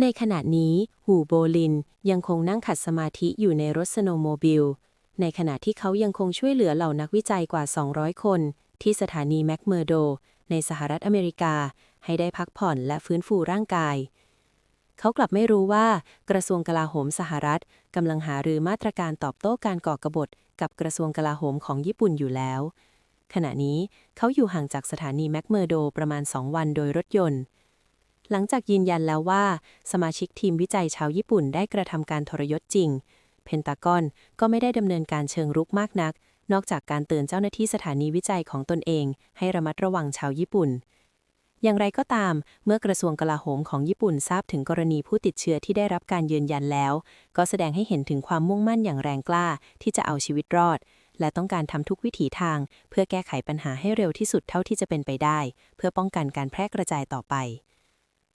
ในขณะนี้หูโบลินยังคงนั่งขัดสมาธิอยู่ในรถสโนโมบิล ในขณะที่เขายังคงช่วยเหลือเหล่านักวิจัยกว่า 200 คน ที่สถานีแมคเมอร์โด ในสหรัฐอเมริกา ให้ได้พักผ่อนและฟื้นฟูร่างกาย เขากลับไม่รู้ว่ากระทรวงกลาโหมสหรัฐกำลังหารือมาตรการตอบโต้การก่อกบฏกับกระทรวงกลาโหมของญี่ปุ่นอยู่แล้ว ขณะนี้เขาอยู่ห่างจากสถานีแมคเมอร์โดประมาณ 2 วันโดยรถยนต์ หลังจากยืนยันแล้วว่า สมาชิกทีมวิจัยชาวญี่ปุ่นได้กระทำการทรยศจริง เพนตากอนก็ไม่ได้ดำเนินการเชิงรุกมากนัก นอกจากการเตือนเจ้าหน้าที่สถานีวิจัยของตนเอง ให้ระมัดระวังชาวญี่ปุ่น อย่างไรก็ตาม เมื่อกระทรวงกลาโหมของญี่ปุ่นทราบถึงกรณีผู้ติดเชื้อที่ได้รับการยืนยันแล้ว ก็แสดงให้เห็นถึงความมุ่งมั่นอย่างแรงกล้าที่จะเอาชีวิตรอดและต้องการทำทุกวิถีทาง เพื่อแก้ไขปัญหาให้เร็วที่สุดเท่าที่จะเป็นไปได้ เพื่อป้องกันการแพร่กระจายต่อไป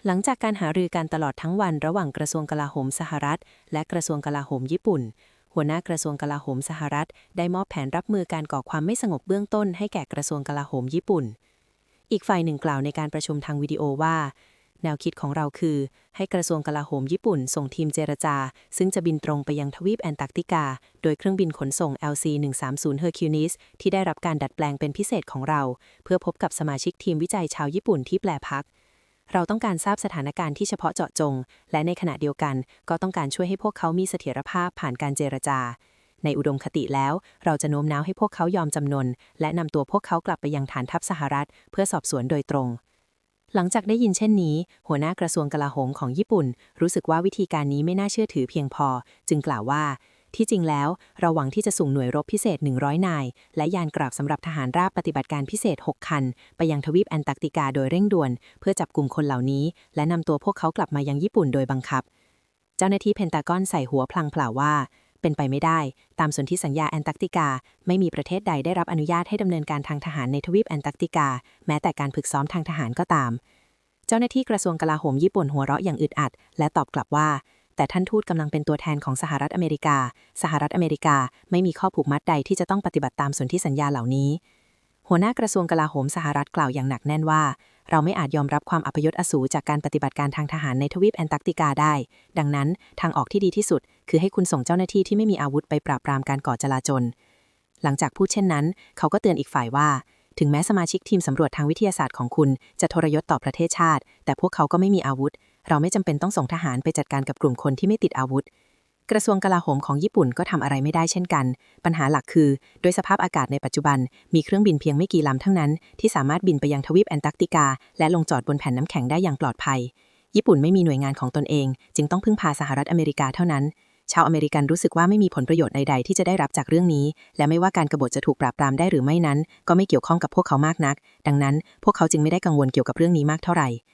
หลังจากการหารือกันตลอดทั้งวันระหว่างกระทรวงกลาโหมสหรัฐ และกระทรวงกลาโหมญี่ปุ่น หัวหน้ากระทรวงกลาโหมสหรัฐ ได้มอบแผนรับมือการก่อความไม่สงบเบื้องต้นให้แก่กระทรวงกลาโหมญี่ปุ่น อีกฝ่ายหนึ่งกล่าวในการประชุมทางวิดีโอว่า แนวคิดของเราคือ ให้กระทรวงกลาโหมญี่ปุ่น ส่งทีมเจรจา ซึ่งจะบินตรงไปยังทวีปแอนตาร์กติกา โดยเครื่องบินขนส่ง LC-130 Hercules ที่ได้รับการดัดแปลงเป็นพิเศษของเรา เพื่อพบกับสมาชิกทีมวิจัยชาวญี่ปุ่นที่แปลพัก เราต้องการทราบสถานการณ์ที่เฉพาะเจาะจง และในขณะเดียวกัน ก็ต้องการช่วยให้พวกเขามีเสถียรภาพผ่านการเจรจา ในอุดมคติแล้ว เราจะโน้มน้าวให้พวกเขายอมจำนน และนำตัวพวกเขากลับไปยังฐานทัพสหรัฐ เพื่อสอบสวนโดยตรงหลังจากได้ยินเช่นนี้ หัวหน้ากระทรวงกลาโหมของญี่ปุ่น รู้สึกว่าวิธีการนี้ไม่น่าเชื่อถือเพียงพอ จึงกล่าวว่า ที่จริงแล้วเราหวังที่จะส่งหน่วยรบพิเศษ 100 นาย และยานกราบสำหรับทหารราบปฏิบัติการพิเศษ 6 คัน ไปยังทวีปแอนตาร์กติกาโดยเร่งด่วน เพื่อจับกลุ่มคนเหล่านี้ และนำตัวพวกเขากลับมายังญี่ปุ่นโดยบังคับ เจ้าหน้าที่เพนตากอนใส่หัวพลังเปล่าว่า เป็นไปไม่ได้ ตามสนธิสัญญาแอนตาร์กติกา ไม่มีประเทศใดได้รับอนุญาตให้ดำเนินการทางทหารในทวีปแอนตาร์กติกา แม้แต่การฝึกซ้อมทางทหารก็ตาม เจ้าหน้าที่กระทรวงกลาโหมญี่ปุ่นหัวเราะอย่างอึดอัด และตอบกลับว่า แต่ท่านทูตกำลังเป็นตัวแทนของสหรัฐอเมริกา สหรัฐอเมริกาไม่มีข้อผูกมัดใดที่จะต้องปฏิบัติตามสนธิสัญญาเหล่านี้ หัวหน้ากระทรวงกลาโหมสหรัฐกล่าวอย่างหนักแน่นว่า เราไม่อาจยอมรับความอัปยศอสูรจากการปฏิบัติการทางทหารในทวีปแอนตาร์กติกาได้ ดังนั้นทางออกที่ดีที่สุด คือให้คุณส่งเจ้าหน้าที่ที่ไม่มีอาวุธไปปราบปรามการก่อจลาจล หลังจากพูดเช่นนั้น เขาก็เตือนอีกฝ่ายว่าถึงแม้สมาชิกทีมสำรวจทางวิทยาศาสตร์ของคุณจะทรยศต่อประเทศชาติ แต่พวกเขาก็ไม่มีอาวุธ เราไม่จำเป็นต้องส่งทหารไปจัดการกับกลุ่มคนที่ไม่ติดอาวุธ กระทรวงกลาโหมของญี่ปุ่นก็ทำอะไรไม่ได้เช่นกัน ปัญหาหลักคือ โดยสภาพอากาศในปัจจุบัน มีเครื่องบินเพียงไม่กี่ลำทั้งนั้น ที่สามารถบินไปยังทวีปแอนตาร์กติกา และลงจอดบนแผ่นน้ำแข็งได้อย่างปลอดภัย ญี่ปุ่นไม่มีหน่วยงานของตนเอง จึงต้องพึ่งพาสหรัฐอเมริกาเท่านั้นชาวอเมริกันรู้สึกว่าไม่มีผลประโยชน์ใดๆที่จะได้รับจากเรื่องนี้ และไม่ว่าการกบฏจะถูกปราบปรามได้หรือไม่นั้น ก็ไม่เกี่ยวข้องกับพวกเขามากนัก ดังนั้น พวกเขาจึงไม่ได้กังวลเกี่ยวกับเรื่องนี้มากเท่าไหร่